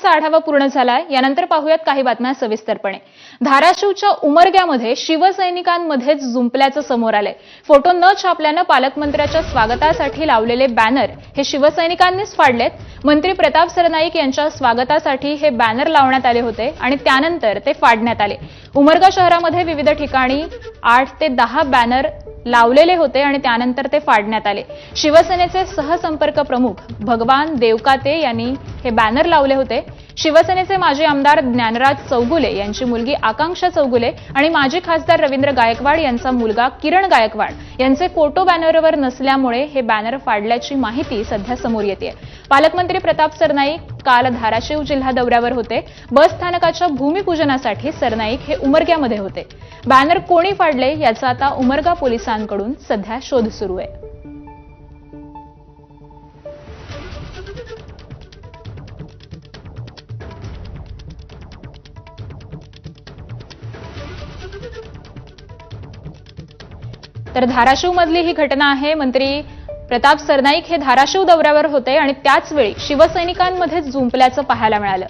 घडामोडींचा आढावा पूर्ण झालाय. यानंतर पाहूयात काही बातम्या सविस्तरपणे. धाराशिवच्या उमरग्यामध्ये शिवसैनिकांमध्येच जुंपल्याचं समोर आलंय. फोटो न छापल्यानं पालकमंत्र्याच्या स्वागतासाठी लावलेले बॅनर हे शिवसैनिकांनीच फाडलेत. मंत्री प्रताप सरनाईक यांच्या स्वागतासाठी हे बॅनर लावण्यात आले होते आणि त्यानंतर ते फाडण्यात आले. उमरगा शहरामध्ये विविध ठिकाणी आठ ते दहा बॅनर लावलेले होते आणि त्यानंतर ते फाडण्यात आले. शिवसेनेचे सहसंपर्क प्रमुख भगवान देवकाते यांनी हे बॅनर लावले होते. शिवसेनेचे माजी आमदार ज्ञानराज चौगुले यांची मुलगी आकांक्षा चौगुले आणि माजी खासदार रवींद्र गायकवाड यांचा मुलगा किरण गायकवाड यांचे फोटो बॅनरवर नसल्यामुळे हे बॅनर फाडल्याची माहिती सध्या समोर येते पालकमंत्री प्रताप सरनाईक काल धाराशिव जिल्हा दौऱ्यावर होते. बस स्थानकाच्या भूमिपूजनासाठी सरनाईक हे उमरग्यामध्ये होते. बॅनर कोणी फाडले याचा आता उमरगा पोलिसांकडून सध्या शोध सुरू आहे. तर धाराशिव मधली ही घटना आहे. मंत्री प्रताप सरनाईक हे धाराशिव दौऱ्यावर होते आणि त्याच वेळी शिवसैनिकांमध्ये जुंपल्याचं पाहायला मिळालं.